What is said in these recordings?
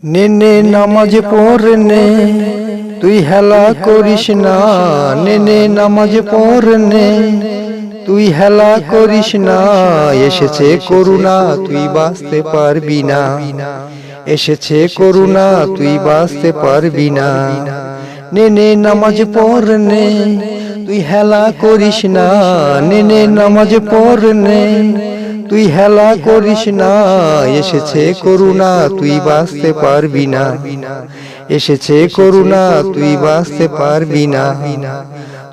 নে নে, নামাজ পড় নে তুই হেলা করিস না। নে নে, নামাজ পড় নে তুই হেলা করিস না। এসেছে করুণা, তুই বাঁচতে পারবি না। এসেছে করুণা, তুই বাঁচতে পারবি না। নে নে, নামাজ পড় নে তুই হেলা করিস না নে নে নামাজ পড় নে তুই হেলা করিস না, এসেছে করুণা, তুই বাঁচতে পারবি না। এসেছে করুণা, তুই বাঁচতে পারবি না।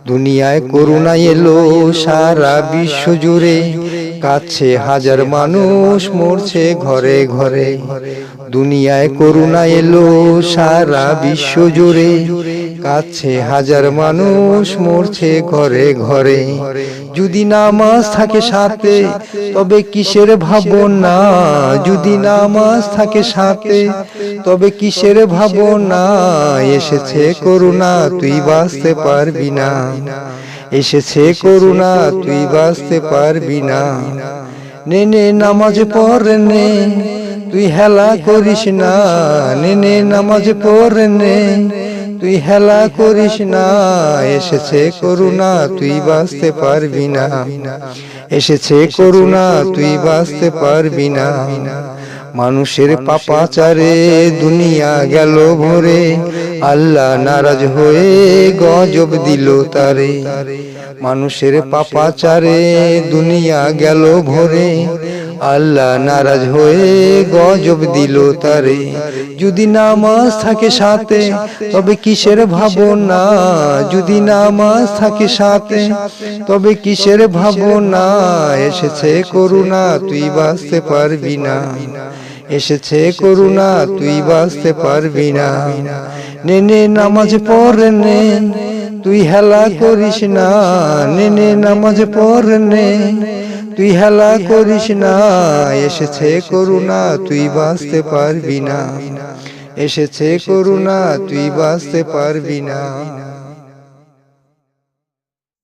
দুনিয়ায় করুণা এলো সারা বিশ্ব জুড়ে। কাছে হাজার মানুষ মরছে ঘরে ঘরে। দুনিয়ায় করুণা এলো সারা বিশ্ব জুড়ে। কাছে হাজার মানুষ মরছে ঘরে। ঘরে। যদি নামাজ থাকে সাথে তবে কিসের ভাবনা? যদি নামাজ থাকে সাথে তবে কিসের ভাবনা? এসেছে করুণা তুই বাঁচতে পারবি না। এসেছে করুণা তুই বাঁচতে পারবি না। নে নে নামাজ পড় নে তুই হেলা করিস না। নে নে নামাজ পড় নে। তুই হেলা করিস না, এসেছে করুণা, তুই বাঁচতে পারবি না। এসেছে করুণা, তুই বাঁচতে পারবি না। মানুষের পাপাচারে দুনিয়া গেল ভরে, আল্লাহ নারাজ হয়ে গজব দিল তারে। মানুষের পাপাচারে দুনিয়া গেল ভরে আল্লাহ নারাজ হয়ে গজব দিল তারে। যদি নামাজ থাকে সাথে, তবে কিসের ভাবনা? যদি নামাজ থাকে সাথে, তবে কিসের ভাবনা? এসেছে করুণা, তুই বাঁচতে পারবি না। এসেছে করুণা, তুই বাঁচতে পারবি না। নে নে, নামাজ পড় নে, তুই হেলা করিস না। নে নে, নামাজ পড় নে। তুই হেলা করিস না এসেছে করুণা তুই বাঁচতে পারবি না। এসেছে করুণা তুই বাঁচতে পারবি না।